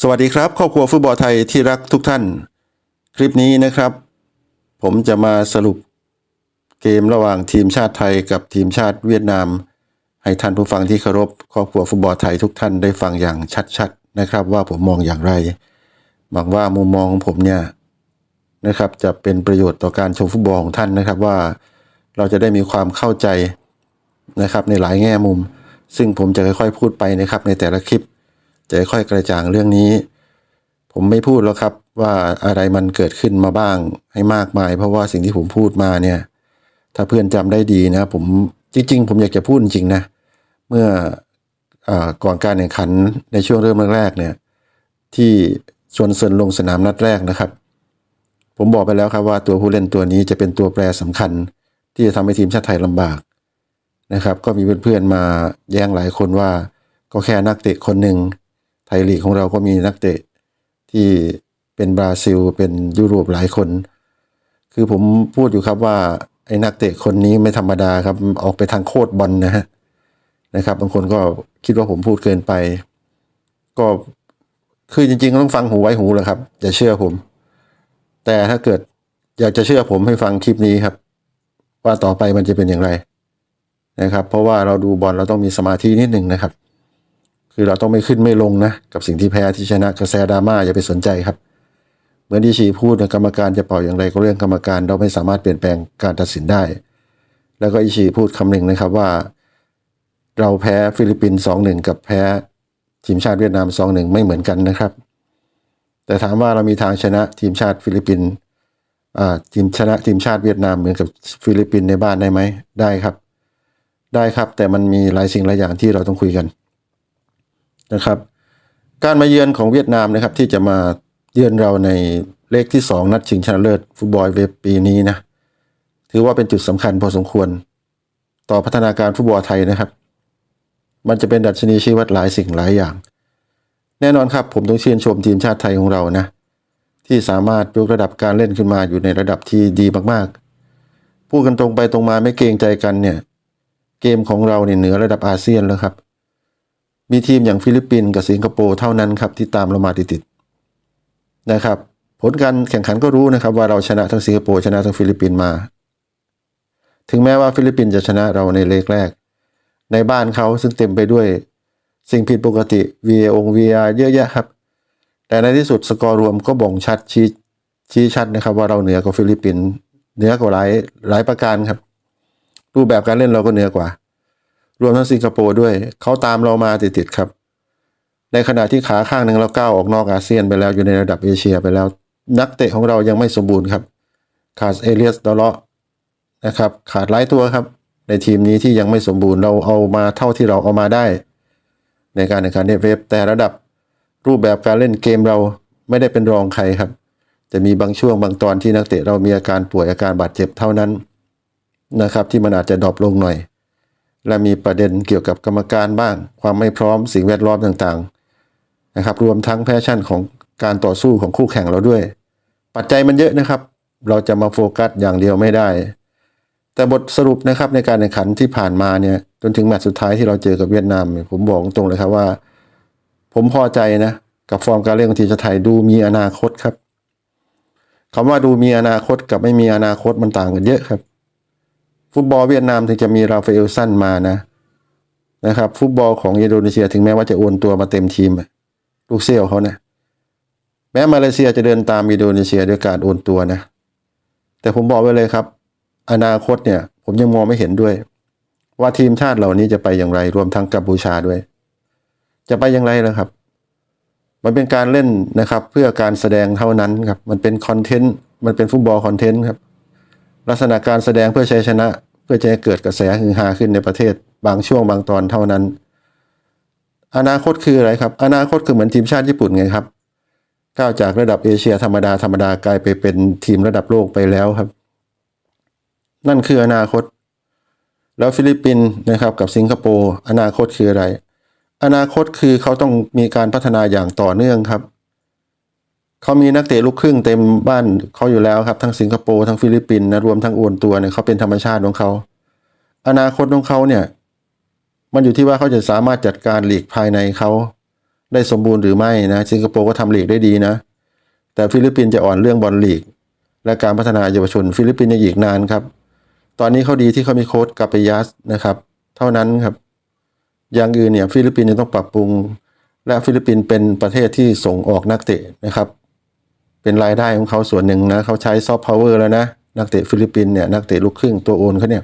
สวัสดีครับครอบครัวฟุตบอลไทยที่รักทุกท่าน คลิปนี้นะครับ ผมจะมาสรุปเกมระหว่างทีมชาติไทยกับทีมชาติเวียดนาม ให้ท่านผู้ฟังที่เคารพครอบครัวฟุตบอลไทยทุกท่านได้ฟังอย่างชัดๆนะครับ ว่าผมมองอย่างไรหวังว่ามุมมองของผมเนี่ยนะครับ จะเป็นประโยชน์ต่อการชมฟุตบอลของท่านนะครับว่าเราจะได้มีความเข้าใจนะครับในหลายแง่มุม ซึ่งผมจะค่อยๆพูดไปนะครับในแต่ละคลิป จะค่อยกระจ่างเรื่องนี้ ผมไม่พูดแล้วครับว่าอะไรมันเกิดขึ้นมาบ้างให้มากมาย เพราะว่าสิ่งที่ผมพูดมาเนี่ย ถ้าเพื่อนจำได้ดีนะ ผมจริง ๆ ผมอยากจะพูดจริงนะ เมื่ออก่อนการแข่งขันในช่วงเริ่มแรกๆเนี่ย ที่ชวนเซินลงสนามนัดแรกนะครับ ผมบอกไปแล้วครับว่าตัวผู้เล่นตัวนี้จะเป็นตัวแปรสำคัญ ที่จะทำให้ทีมชาติไทยลำบากนะครับ ก็มีเพื่อนๆมาแย้งหลายคนว่าก็แค่นักเตะคนหนึ่ง ไทยลีกของเราก็มีนักเตะที่เป็นบราซิล เป็นยุโรปหลายคน คือผมพูดอยู่ครับว่าไอ้นักเตะคนนี้ไม่ธรรมดาครับ ออกไปทางโคตรบอลนะฮะนะครับ บางคนก็คิดว่าผมพูดเกินไป ก็คือจริงๆต้องฟังหูไว้หูแหละครับ อย่าเชื่อผม แต่ถ้าเกิดอยากจะเชื่อผมให้ฟังคลิปนี้ครับ ว่าต่อไปมันจะเป็นอย่างไรนะครับ เพราะว่าเราดูบอลเราต้องมีสมาธินิดหนึ่งนะครับ คือเราต้องไม่ขึ้นไม่ลงนะ กับสิ่งที่แพ้ที่ชนะกระแสดราม่าอย่าไปสนใจครับเหมือนที่ชีพูดนะกรรมการจะเป่าอย่างไรก็เรื่องกรรมการเราไม่สามารถเปลี่ยนแปลงการตัดสินได้ แล้วก็อิชีพูดคำหนึ่งนะครับว่า เราแพ้ฟิลิปปินส์สองหนึ่งกับแพ้ทีมชาติเวียดนามสองหนึ่งไม่เหมือนกันนะครับ แต่ถามว่าเรามีทางชนะทีมชาติฟิลิปปินส์อ่าทีมชนะทีมชาติเวียดนามเหมือนกับฟิลิปปินส์ในบ้านได้ไหมได้ครับ ได้ครับแต่มันมีหลายสิ่งหลายอย่างที่เราต้องคุยกัน นะครับ การมาเยือนของเวียดนามนะครับที่จะมาเยือนเราในเลขที่ 2 นัดชิงชนะเลิศฟุตบอลเวฟปีนี้นะถือว่าเป็นจุดสำคัญพอสมควร ต่อพัฒนาการฟุตบอลไทยนะครับ มันจะเป็นดัชนีชี้วัดหลายสิ่งหลายอย่าง แน่นอนครับผมต้องชื่นชมทีมชาติไทยของเรานะที่สามารถยกระดับการเล่นขึ้นมาอยู่ในระดับที่ดีมากๆพูดกันตรงไปตรงมาไม่เกรงใจกันเนี่ย เกมของเราเนี่ยเหนือระดับอาเซียนแล้วครับ มีทีมอย่างฟิลิปปินส์กับสิงคโปร์เท่านั้นครับที่ตามเรามาติดๆนะครับ ผลการแข่งขันก็รู้นะครับ ว่าเราชนะทั้งสิงคโปร์ชนะทั้งฟิลิปปินส์มา ถึงแม้ว่าฟิลิปปินส์จะชนะเราในเลกแรก ในบ้านเขาซึ่งเต็มไปด้วยสิ่งผิดปกติ VA อง VR เยอะแยะครับ แต่ในที่สุดสกอร์รวมก็บ่งชัดชี้ชี้ชัดนะครับ ว่าเราเหนือกว่าฟิลิปปินส์เหนือกว่าหลายหลายประการครับ รูปแบบการเล่นเราก็เหนือกว่า รวมทั้งสิงคโปร์ด้วย เขาตามเรามาติดๆครับ ในขณะที่ขาข้างหนึ่งเราก้าวออกนอกอาเซียนไปแล้วอยู่ในระดับเอเชียไปแล้ว นักเตะของเรายังไม่สมบูรณ์ครับ ขาดเอเลียสดอลเลาะนะครับ ขาดหลายตัวครับ ในทีมนี้ที่ยังไม่สมบูรณ์เราเอามาเท่าที่เราเอามาได้ ในการแข่งขันเนเวฟแต่ระดับรูปแบบการเล่นเกมเราไม่ได้เป็นรองใครครับจะมีบางช่วงบางตอนที่นักเตะเรามีอาการป่วยอาการบาดเจ็บเท่านั้นนะครับ ที่มันอาจจะดรอปลงหน่อย และมีประเด็นเกี่ยวกับกรรมการบ้าง ความไม่พร้อมสิ่งแวดล้อมต่างๆนะครับ รวมทั้งแพชชั่นของการต่อสู้ของคู่แข่งเราด้วย ปัจจัยมันเยอะนะครับ เราจะมาโฟกัสอย่างเดียวไม่ได้ แต่บทสรุปนะครับในการแข่งขันที่ผ่านมาเนี่ยจนถึงแมตช์สุดท้ายที่เราเจอกับเวียดนามผมบอกตรงเลยครับว่า ผมพอใจนะกับฟอร์มการเล่นของทีมชาติไทยดูมีอนาคตครับคำว่าดูมีอนาคตกับไม่มีอนาคตมันต่างกันเยอะครับ ฟุตบอลเวียดนามถึงจะมีราฟาเอลสันมานะนะครับ ฟุตบอลของอินโดนีเซียถึงแม้ว่าจะโอนตัวมาเต็มทีมลูกเซียวเขานะแม้มาเลเซียจะเดินตามอินโดนีเซียด้วยการโอนตัวนะ แต่ผมบอกไว้เลยครับ อนาคตเนี่ย ผมยังมองไม่เห็นด้วย ว่าทีมชาติเหล่านี้จะไปอย่างไรรวมทั้งกัมพูชาด้วย จะไปอย่างไรล่ะครับ มันเป็นการเล่นนะครับ เพื่อการแสดงเท่านั้นครับ มันเป็นคอนเทนต์มันเป็นฟุตบอลคอนเทนต์ครับ ลักษณะการแสดงเพื่อใชัยชนะ เพื่อจะให้เกิดกระแสฮือฮาขึ้นในประเทศ บางช่วงบางตอนเท่านั้น อนาคตคืออะไรครับ อนาคตคือเหมือนทีมชาติญี่ปุ่นไงครับก้าวจากระดับเอเชียธรรมดาธรรมดากลายไปเป็นทีมระดับโลกไปแล้วครับ นั่นคืออนาคต แล้วฟิลิปปินส์นะครับกับสิงคโปร์อนาคตคืออะไร อนาคตคือเขาต้องมีการพัฒนาอย่างต่อเนื่องครับ เขามีนักเตะลูกครึ่งเต็มบ้านเขาอยู่แล้วครับทั้งสิงคโปร์ทั้งฟิลิปปินส์นะรวมทั้งโอนตัวเนี่ยเขาเป็นธรรมชาติของเขา อนาคตของเขาเนี่ย มันอยู่ที่ว่าเขาจะสามารถจัดการหลีกภายในเขาได้สมบูรณ์หรือไม่นะสิงคโปร์ก็ทำลีกได้ดีนะ แต่ฟิลิปปินส์จะอ่อนเรื่องบอลลีก และการพัฒนาเยาวชน ฟิลิปปินส์ยังอีกนานครับ ตอนนี้เขาดีที่เขามีโค้ชกาเปยัสนะครับ เท่านั้นครับ อย่างอื่นเนี่ยฟิลิปปินส์ยังต้องปรับปรุง และฟิลิปปินส์เป็นประเทศที่ส่งออกนักเตะนะครับ เป็นรายได้ของเขาส่วนหนึ่งนะเขาใช้ซอฟต์พาวเวอร์แล้วนะ นักเตะฟิลิปปินส์เนี่ยนักเตะลูกครึ่งตัวโอนเขาเนี่ย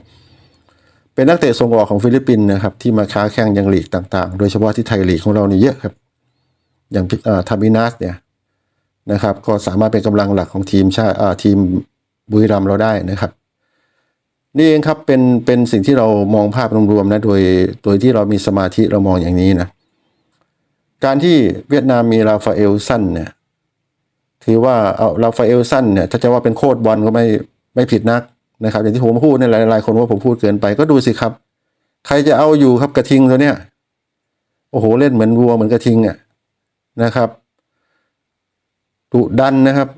เป็นนักเตะส่งออกของฟิลิปปินส์นะครับที่มาค้าแข่งยังลีกต่างๆ โดยเฉพาะที่ไทยลีกของเราเนี่ยเยอะครับ อย่างทามินัสเนี่ยนะครับก็สามารถเป็นกำลังหลักของทีมชาติทีมบุรีรัมย์เราได้นะครับนี่เองครับเป็นเป็นสิ่งที่เรามองภาพรวมๆนะโดยโดยที่เรามีสมาธิเรามองอย่างนี้นะการที่เวียดนามมีราฟาเอลซันเนี่ย ถือว่าเอาราฟาเอลซันเนี่ยถ้าจะว่าเป็นโคตรบอลก็ไม่ไม่ผิดนักนะครับอย่างที่ผมพูดเนี่ยหลาย ๆ คนว่าผมพูดเกินไปก็ดูสิครับ ใครจะเอาอยู่ครับกระทิงตัวเนี้ยโอ้โหเล่นเหมือนวัวเหมือนกระทิงอะนะครับดุดันนะครับ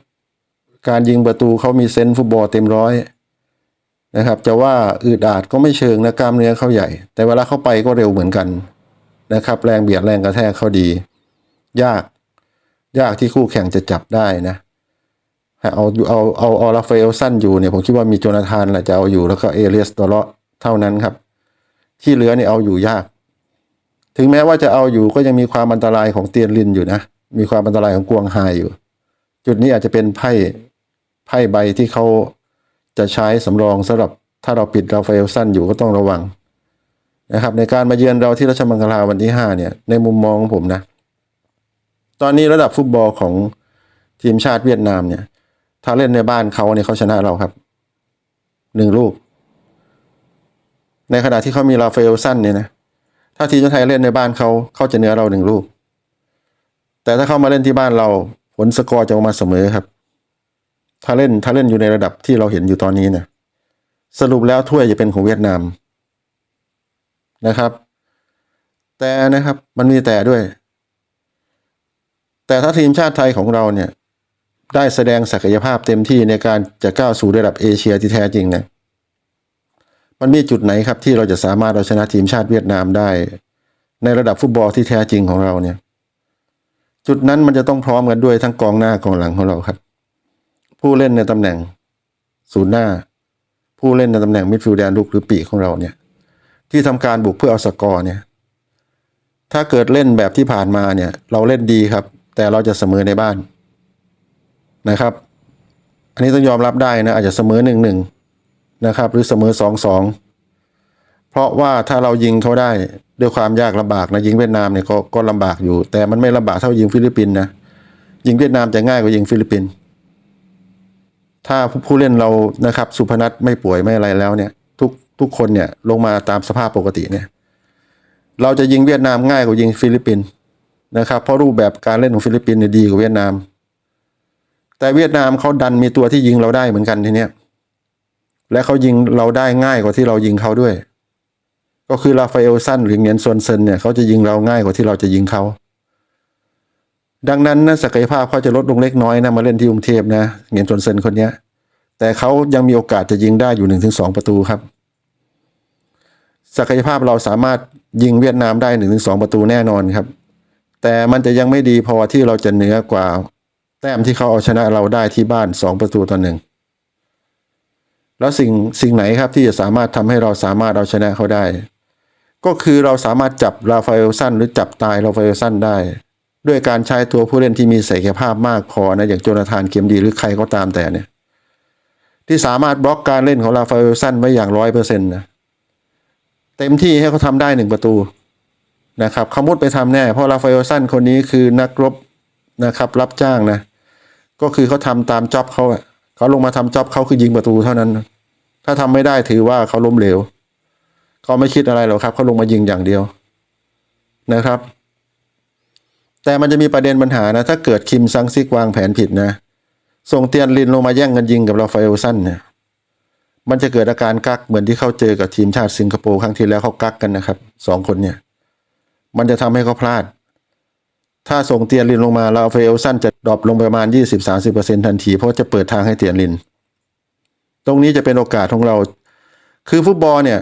การยิงประตูเขามีเซนฟุตบอลเต็มร้อยนะครับ จะว่าอืดอาดก็ไม่เชิงนะกล้ามเนื้อเขาใหญ่ แต่เวลาเข้าไปก็เร็วเหมือนกันนะครับ แรงเบียดแรงกระแทกเขาดี ยาก ยากที่คู่แข่งจะจับได้นะให้เอาเอาเอาเอาราฟาเอลสั้นอยู่เนี่ยผมคิดว่ามีโจนาธานแหละจะเอาอยู่แล้วก็เอเลียสตอเลาะเท่านั้นครับ ที่เหลือเนี่ยเอาอยู่ยาก ถึงแม้ว่าจะเอาอยู่ก็ยังมีความอันตรายของเตียนลินอยู่นะ มีความอันตรายของกวงไฮอยู่ จุดนี้อาจจะเป็นไพ่ไพ่ใบที่เขาจะใช้สำรองสำหรับถ้าเราปิดราฟาเอลสั้นอยู่ก็ต้องระวังนะครับในการมาเยือนเราที่ราชมังคลาวันที่ห้าเนี่ยในมุมมองของผมนะ ตอนนี้ระดับฟุตบอลของทีมชาติเวียดนามเนี่ย ถ้าเล่นในบ้านเขาเนี่ยเขาชนะเราครับหนึ่งลูก ในขณะที่เขามีราฟาเอลสั้นเนี่ยนะถ้าทีมชาติไทยเล่นในบ้านเขาเขาจะเหนือเราหนึ่งลูก แต่ถ้าเขามาเล่นที่บ้านเราผลสกอร์จะออกมาเสมอครับ ถ้าเล่นถ้าเล่นอยู่ในระดับที่เราเห็นอยู่ตอนนี้เนี่ยสรุปแล้วถ้วยจะเป็นของเวียดนามนะครับ แต่นะครับมันมีแต่ด้วย แต่ถ้าทีมชาติไทยของเราเนี่ยได้แสดงศักยภาพเต็มที่ในการจะก้าวสู่ระดับเอเชียที่แท้จริงเนี่ยมันมีจุดไหนครับที่เราจะสามารถเอาชนะทีมชาติเวียดนามได้ ในระดับฟุตบอลที่แท้จริงของเราเนี่ย จุดนั้นมันจะต้องพร้อมกันด้วยทั้งกองหน้ากองหลังของเราครับ ผู้เล่นในตำแหน่งศูนย์หน้า ผู้เล่นในตำแหน่งมิดฟิลด์แดนลุกหรือปีกของเราเนี่ย ที่ทำการบุกเพื่อเอาสกอร์เนี่ย ถ้าเกิดเล่นแบบที่ผ่านมาเนี่ย เราเล่นดีครับ แต่เราจะเสมอในบ้านนะครับ อันนี้ต้องยอมรับได้นะอาจจะเสมอหนึ่งหนึ่งนะครับ หรือเสมอสองสองเพราะว่าถ้าเรายิงเขาได้ด้วยความยากลำบากนะยิงเวียดนามเนี่ยก็ก็ลำบากอยู่ แต่มันไม่ลำบากเท่ายิงฟิลิปปินส์นะยิงเวียดนามจะง่ายกว่ายิงฟิลิปปินส์ถ้าผู้เล่นเรานะครับ สุพนัทไม่ป่วยไม่อะไรแล้วเนี่ย ทุกทุกคนเนี่ยลงมาตามสภาพปกติเนี่ย เราจะยิงเวียดนามง่ายกว่ายิงฟิลิปปินส์ นะครับเพราะรูปแบบการเล่นของฟิลิปปินส์เนี่ยดีกว่าเวียดนาม แต่เวียดนามเขาดันมีตัวที่ยิงเราได้เหมือนกันทีเนี้ยและเขายิงเราได้ง่ายกว่าที่เรายิงเขาด้วย ก็คือราฟาเอลซันหรือเงียนซวนเซนเนี่ยเขาจะยิงเราง่ายกว่าที่เราจะยิงเขาดังนั้นนะศักยภาพเขาจะลดลงเล็กน้อยนะมาเล่นที่กรุงเทพนะเงียนซวนเซนคนเนี้ย แต่เขายังมีโอกาสจะยิงได้อยู่หนึ่งถึงสองประตูครับศักยภาพเราสามารถยิงเวียดนามได้หนึ่งถึงสองประตูแน่นอนครับ แต่มันจะยังไม่ดีพอที่เราจะเหนือกว่า แต้มที่เขาเอาชนะเราได้ที่บ้านสองประตูต่อหนึ่งแล้วสิ่งสิ่งไหนครับที่จะสามารถทำให้เราสามารถเอาชนะเขาได้ ก็คือเราสามารถจับราฟาเอลซันหรือจับตายราฟาเอลซันได้ ด้วยการใช้ตัวผู้เล่นที่มีศักยภาพมากพอนะอย่างโจนาธานเกมดีหรือใครก็ตามแต่เนี่ย ที่สามารถบล็อกการเล่นของราฟาเอลซันไว้อย่างร้อยเปอร์เซ็นต์นะเต็มที่ให้เขาทำได้หนึ่งประตู นะครับเขามุดไปทำแน่ เพราะราฟาเอลซันคนนี้คือนักรบนะครับ รับจ้างนะ ก็คือเขาทำตามจ็อบเขาอะเขาลงมาทำจ็อบเขาคือยิงประตูเท่านั้น ถ้าทำไม่ได้ถือว่าเขาล้มเหลวเขาไม่คิดอะไรหรอกครับเขาลงมายิงอย่างเดียวนะครับ แต่มันจะมีประเด็นปัญหานะ ถ้าเกิดคิมซังซิกวางแผนผิดนะ ส่งเตียนลินลงมาแย่งกันยิงกับราฟาเอลซันเนี่ยมันจะเกิดอาการกักเหมือนที่เขาเจอกับทีมชาติสิงคโปร์ครั้งที่แล้วเขากักกันนะครับสองคนเนี่ย มันจะทำให้เขาพลาด ถ้าส่งเตียนลินลงมาลาฟาเอลซันจะดรอปลงประมาณ 20-30%ทันที เพราะจะเปิดทางให้เตียนลิน ตรงนี้จะเป็นโอกาสของเรา คือฟุตบอลเนี่ย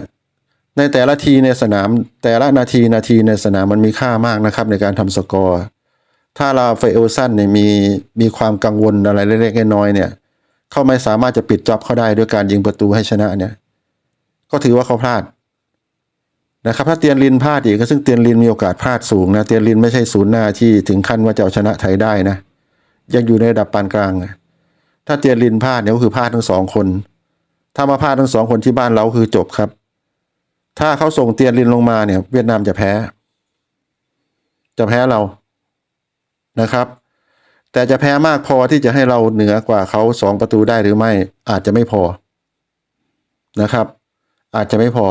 ในแต่ละทีในสนาม แต่ละนาทีนาทีในสนามมันมีค่ามากนะครับ ในการทำสกอร์ ถ้าราฟเอลสันเนี่ยมีมีความกังวลอะไรเล็กๆน้อยๆเนี่ย เขาไม่สามารถจะปิดจ็อบเขาได้ด้วยการยิงประตูให้ชนะเนี่ย ก็ถือว่าเขาพลาด นะครับถ้าเตียนลินพลาดอีกก็ซึ่งเตียนลินมีโอกาสพลาดสูงนะเตียนลินไม่ใช่ศูนย์หน้าที่ถึงขั้นว่าจะเอาชนะไทยได้นะ ยังอยู่ในระดับปานกลางนะถ้าเตียนลินพลาดเนี่ยก็คือพลาดทั้งสองคน ถ้ามาพลาดทั้งสองคนที่บ้านเราคือจบครับ ถ้าเขาส่งเตียนลินลงมาเนี่ย เวียดนามจะแพ้ จะแพ้เรานะครับ แต่จะแพ้มากพอที่จะให้เราเหนือกว่าเขาสองประตูได้หรือไม่ อาจจะไม่พอนะครับ อาจจะไม่พอ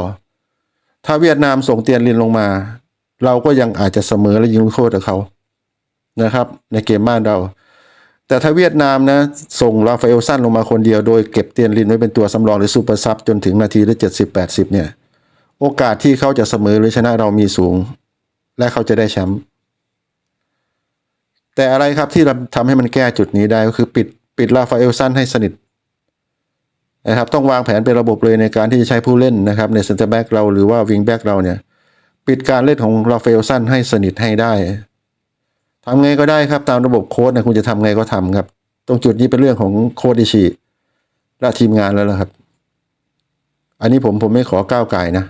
ถ้าเวียดนามส่งเตียนลินลงมา เราก็ยังอาจจะเสมอและยิงลูกโทษกับเขานะครับ ในเกมบ้านเรา แต่ถ้าเวียดนามนะ ส่งราฟาเอลซันลงมาคนเดียวโดยเก็บเตียนลินไว้เป็นตัวสำรองหรือซูเปอร์ซับจนถึงนาทีที่เจ็ดสิบแปดสิบเนี่ย โอกาสที่เขาจะเสมอหรือชนะเรามีสูง และเขาจะได้แชมป์แต่อะไรครับที่ทำให้มันแก้จุดนี้ได้ก็คือปิดปิดราฟาเอลซันให้สนิท นะครับต้องวางแผนเป็นระบบเลยในการที่จะใช้ผู้เล่นนะครับในเซนเตอร์แบ็กเราหรือว่าวิงแบ็กเราเนี่ยปิดการเล่นของราฟเอลซันให้สนิทให้ได้ทำไงก็ได้ครับตามระบบโค้ดนะคุณจะทำไงก็ทำครับ ตรงจุดนี้เป็นเรื่องของโค้ดอิชิและทีมงานแล้วละครับ อันนี้ผมผมไม่ขอก้าวไก่นะ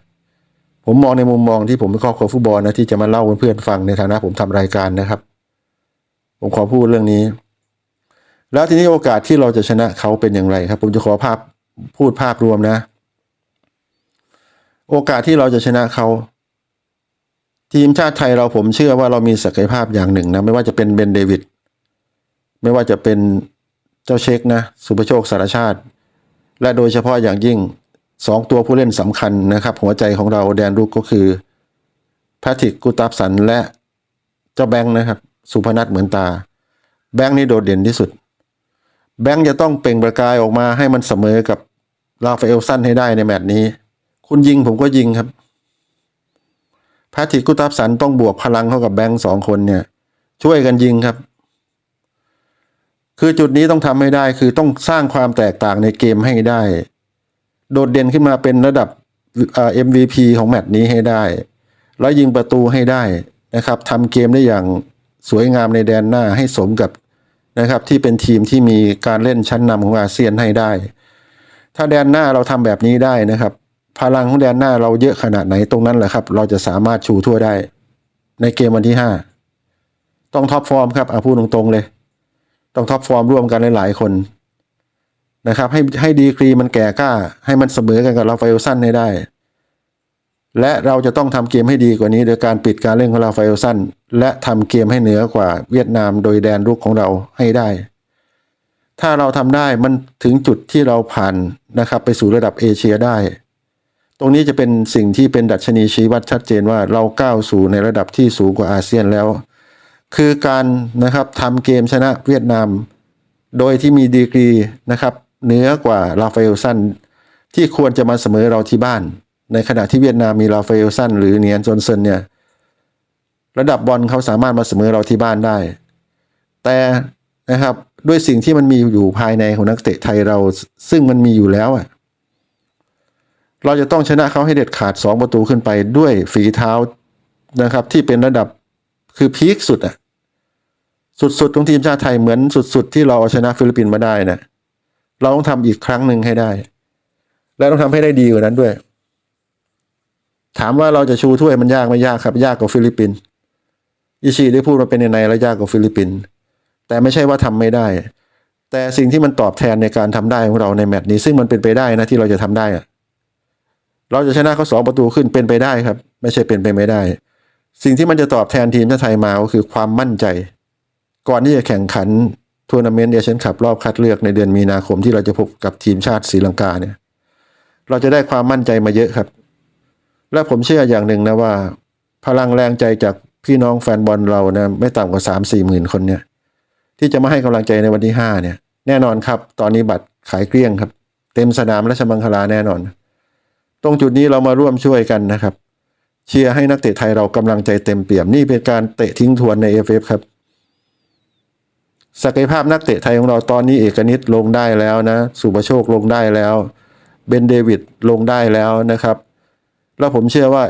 ผมมองในมุมมองที่ผมเป็นครอบครัวฟุตบอลนะที่จะมาเล่าเพื่อนๆฟังในฐานะผมทำรายการนะครับ ผมขอพูดเรื่องนี้ แล้วทีนี้โอกาสที่เราจะชนะเขาเป็นอย่างไรครับ ผมจะขอภาพ พูดภาพรวมนะ โอกาสที่เราจะชนะเขา ทีมชาติไทยเราผมเชื่อว่าเรามีศักยภาพอย่างหนึ่งนะ ไม่ว่าจะเป็นเบนเดวิดไม่ว่าจะเป็นเจ้าเช็คนะ สุประโชคสารชาติ และโดยเฉพาะอย่างยิ่งสองตัวผู้เล่นสำคัญนะครับ หัวใจของเราแดนรุกก็คือแพทริกกุตับสันและเจ้าแบงค์นะครับ สุพนัทเหมือนตา แบงค์นี่โดดเด่นที่สุด แบงค์จะต้องเปล่งประกายออกมาให้มันเสมอกับ ราฟาเอลซันให้ได้ในแมตช์นี้ คุณยิงผมก็ยิงครับแพทริกกุตับสันต้องบวกพลังเข้ากับแบงค์สองคนเนี่ย ช่วยกันยิงครับ คือจุดนี้ต้องทำให้ได้คือต้องสร้างความแตกต่างในเกมให้ได้ โดดเด่นขึ้นมาเป็นระดับเอ่อ MVP ของแมตช์นี้ให้ได้ แล้วยิงประตูให้ได้นะครับทำเกมได้อย่างสวยงามในแดนหน้าให้สมกับนะครับที่เป็นทีมที่มีการเล่นชั้นนำของอาเซียนให้ได้ ถ้าแดนหน้าเราทำแบบนี้ได้นะครับ พลังของแดนหน้าเราเยอะขนาดไหนตรงนั้นแหละครับ เราจะสามารถชูทั่วได้ ในเกมวันที่ห้าต้องท็อปฟอร์มครับอาพูดตรงๆเลย ต้องท็อปฟอร์มร่วมกันหลายๆคนนะครับ ให้ให้ดีกรีมันแก่กล้า ให้มันเสมอกันกับราฟาเอลซันให้ได้ และเราจะต้องทำเกมให้ดีกว่านี้โดยการปิดการเล่นของราฟาเอลซันและทำเกมให้เหนือกว่าเวียดนามโดยแดนรุกของเราให้ได้ ถ้าเราทำได้มันถึงจุดที่เราผ่านนะครับไปสู่ระดับเอเชียได้ ตรงนี้จะเป็นสิ่งที่เป็นดัชนีชี้วัดชัดเจนว่าเราก้าวสู่ในระดับที่สูงกว่าอาเซียนแล้ว คือการนะครับทำเกมชนะเวียดนาม โดยที่มีดีกรีนะครับเหนือกว่าราฟาเอลซันที่ควรจะมาเสมอเราที่บ้าน ในขณะที่เวียดนามมีราฟาเอลซันหรือเนียนจนเซนเนี่ยระดับบอลเขาสามารถมาเสมอเราที่บ้านได้ แต่ นะครับ ด้วยสิ่งที่มันมีอยู่ภายในของนักเตะไทยเรา ซึ่งมันมีอยู่แล้วอะ เราจะต้องชนะเขาให้เด็ดขาดสองประตูขึ้นไปด้วยฝีเท้านะครับ ที่เป็นระดับคือพีคสุดอะ สุดๆของทีมชาติไทยเหมือนสุด ๆ ที่เราเอาชนะฟิลิปปินส์มาได้นะเราต้องทำอีกครั้งหนึ่งให้ได้ และต้องทำให้ได้ดีกว่านั้นด้วย ถามว่าเราจะชูถ้วยมันยากไม่ยากครับ ยากกว่าฟิลิปปินส์อิชิได้พูดมาเป็นในๆแล้วยากกว่าฟิลิปปินส์ แต่ไม่ใช่ว่าทำไม่ได้ แต่สิ่งที่มันตอบแทนในการทำได้ของเราในแมตช์นี้ ซึ่งมันเป็นไปได้นะที่เราจะทำได้อะเราจะชนะเขาสองประตูขึ้นเป็นไปได้ครับ ไม่ใช่เป็นไปไม่ได้ สิ่งที่มันจะตอบแทนทีมชาติไทยมาก็คือความมั่นใจ ก่อนที่จะแข่งขันทัวร์นาเมนต์เอเชียนคัพรอบคัดเลือกในเดือนมีนาคมที่เราจะพบกับทีมชาติศรีลังกาเนี่ย เราจะได้ความมั่นใจมาเยอะครับ และผมเชื่ออย่างหนึ่งนะว่า พลังแรงใจจากพี่น้องแฟนบอลเรานะไม่ต่ำกว่าสามสี่หมื่นคนเนี่ย ที่จะมาให้กำลังใจในวันที่ห้าเนี่ย แน่นอนครับ ตอนนี้บัตรขายเกลี้ยงครับ เต็มสนามราชมังคลาแน่นอน ตรงจุดนี้เรามาร่วมช่วยกันนะครับ เชียร์ให้นักเตะไทยเรากำลังใจเต็มเปี่ยมนี่เป็นการเตะทิ้งทวนในเอฟเอฟครับศักยภาพนักเตะไทยของเราตอนนี้เอกนิตลงได้แล้วนะ สุประโชคลงได้แล้วเบนเดวิดลงได้แล้วนะครับ แล้วผมเชื่อว่า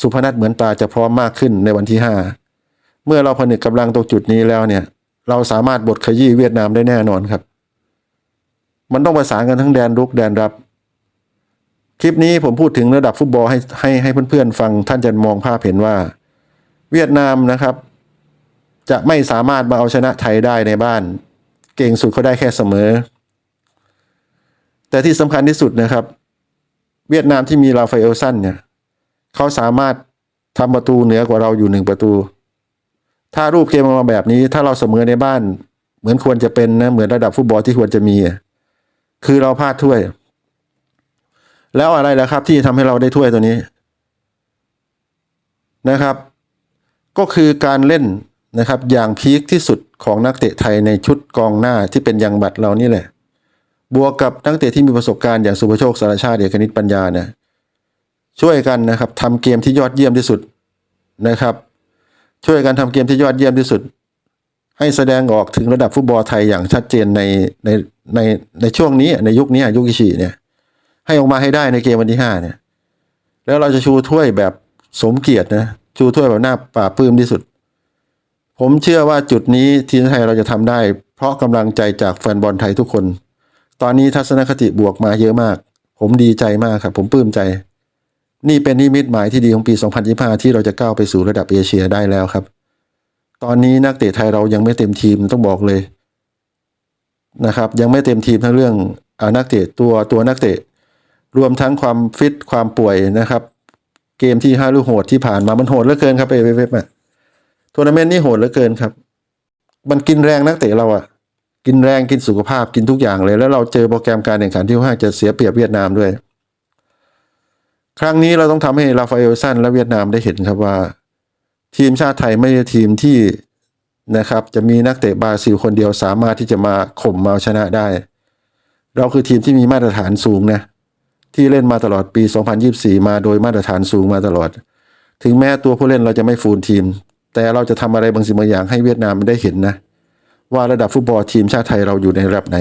สุพนัทเหมือนตาจะพร้อมมากขึ้นในวันที่ห้าเมื่อเราผนึกกำลังตรงจุดนี้แล้วเนี่ย เราสามารถบดขยี้เวียดนามได้แน่นอนครับ มันต้องประสานกันทั้งแดนรุกแดนรับ คลิปนี้ผมพูดถึงระดับฟุตบอลให้ให้ให้เพื่อนๆฟังท่านจะมองภาพเห็นว่า เวียดนามนะครับ จะไม่สามารถมาเอาชนะไทยได้ในบ้าน เก่งสุดเขาได้แค่เสมอ แต่ที่สำคัญที่สุดนะครับ เวียดนามที่มีราฟาเอลสันเนี่ยเขาสามารถทำประตูเหนือกว่าเราอยู่หนึ่งประตู ถ้ารูปเกมออกมาแบบนี้ ถ้าเราเสมอในบ้าน เหมือนควรจะเป็นนะเหมือนระดับฟุตบอลที่ควรจะมี คือเราพลาดถ้วย แล้วอะไรล่ะครับ ที่ทำให้เราได้ถ้วยตัวนี้นะครับ ก็คือการเล่นนะครับ อย่างพีคที่สุดของนักเตะไทยในชุดกองหน้าที่เป็นยังบัตรเรานี่แหละ บวกกับนักเตะที่มีประสบการณ์อย่างสุภโชคสารชาติเอกนิตปัญญาเนี่ยช่วยกันนะครับทำเกมที่ยอดเยี่ยมที่สุดนะครับ ช่วยกันทำเกมที่ยอดเยี่ยมที่สุด ให้แสดงออกถึงระดับฟุตบอลไทยอย่างชัดเจนในในในในช่วงนี้ในยุคนี้ยุคอิชิเนี่ย ให้ออกมาให้ได้ในเกมวันที่ห้าเนี่ย แล้วเราจะชูถ้วยแบบสมเกียรตินะชูถ้วยแบบหน้าป่าปลื้มที่สุด ผมเชื่อว่าจุดนี้ทีมไทยเราจะทำได้ เพราะกำลังใจจากแฟนบอลไทยทุกคน ตอนนี้ทัศนคติบวกมาเยอะมาก ผมดีใจมากครับ ผมปลื้มใจ นี่เป็นนิมิตหมายที่ดีของปี 2025 ที่เราจะก้าวไปสู่ระดับเอเชียได้แล้วครับ ตอนนี้นักเตะไทยเรายังไม่เต็มทีมต้องบอกเลยนะครับ ยังไม่เต็มทีมทั้งเรื่องอนักเตะตัวตัวนักเตะ รวมทั้งความฟิตความป่วยนะครับ เกมที่ห้าลูกโหดที่ผ่านมามันโหดเหลือเกินครับเอเวฟอะทัวร์นาเมนต์นี่โหดเหลือเกินครับ มันกินแรงนักเตะเราอะกินแรงกินสุขภาพกินทุกอย่างเลย แล้วเราเจอโปรแกรมการแข่งขันที่ค่อนข้างจะเสียเปรียบเวียดนามด้วย ครั้งนี้เราต้องทำให้ราฟาเอลสันและเวียดนามได้เห็นครับว่า ทีมชาติไทยไม่ใช่ทีมที่นะครับ จะมีนักเตะบราซิลคนเดียวสามารถที่จะมาข่มมาเอาชนะได้ เราคือทีมที่มีมาตรฐานสูงนะที่เล่นมาตลอดปี 2024 มาโดยมาตรฐานสูงมาตลอด ถึงแม้ตัวผู้เล่นเราจะไม่ฟูลทีม แต่เราจะทำอะไรบางสิ่งบางอย่างให้เวียดนามได้เห็นนะ ว่าระดับฟุตบอลทีมชาติไทยเราอยู่ในระดับไหน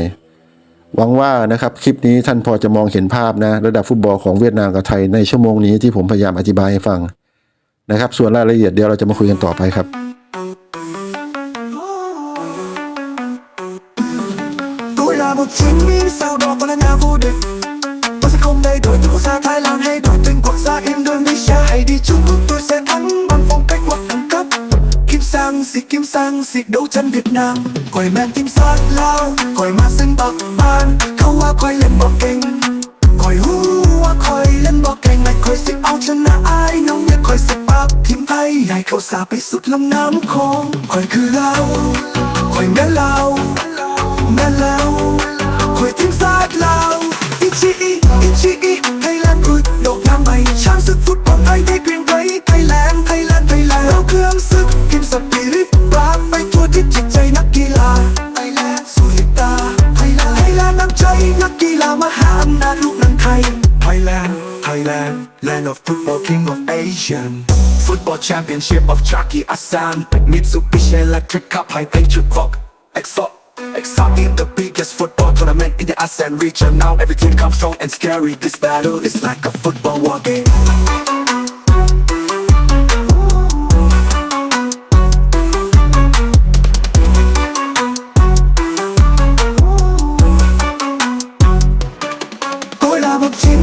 หวังว่านะครับคลิปนี้ท่านพอจะมองเห็นภาพนะระดับฟุตบอลของเวียดนามกับไทยในชั่วโมงนี้ที่ผมพยายามอธิบายให้ฟังนะครับ ส่วนรายละเอียดเดี๋ยวเราจะมาคุยกันต่อไปครับ Tôi là xịt kim sang xịt đấu chân Việt Nam Quay men tim sát lao Quay mà xinh bậc ban Khâu hoa quay lên bậc kênh Quay hu hoa quay lên bậc kênh Lại quay xịt ao chân là ai Nóng nhất quay xịt bạc Kim ไทยใหญ่เข้าสาไปสุดลำน้ำโคงคอยคือเราคอยแ land of football king of Asia Football championship of Chucky Asan Mitsubishi Electric Cup High Patriot Clock Exalt Exciting the biggest football tournament in the ASEAN region. Now everything comes strong and scary. This battle is like a football war game. Tôi là một chiến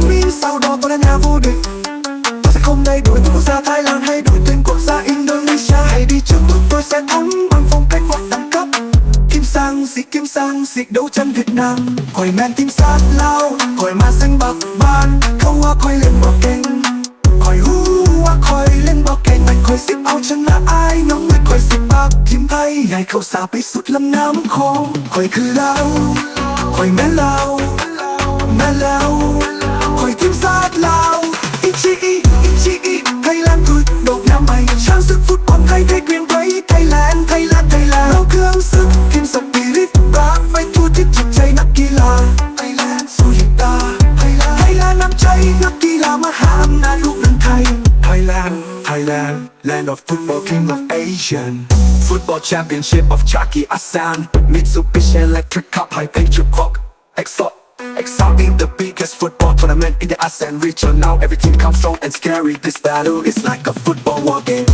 kim sang xịt đấu chân Việt Nam Quay men tim sát lao Quay mà xanh bạc ban Không hoa quay lên bờ kênh Quay hu hoa quay lên bờ kênh Mạch quay xịt ao chân là ai น้องไม่ quay xịt ปากทีมไทยใหญ่เข้าสาไปสุดลำน้ำโคงคอยคือเรา Football championship of Chucky Asan Mitsubishi Electric Cup High Patriot Clock Exalt Exciting the biggest football tournament in the ASEAN region. Now everything comes strong and scary. This battle is like a football war game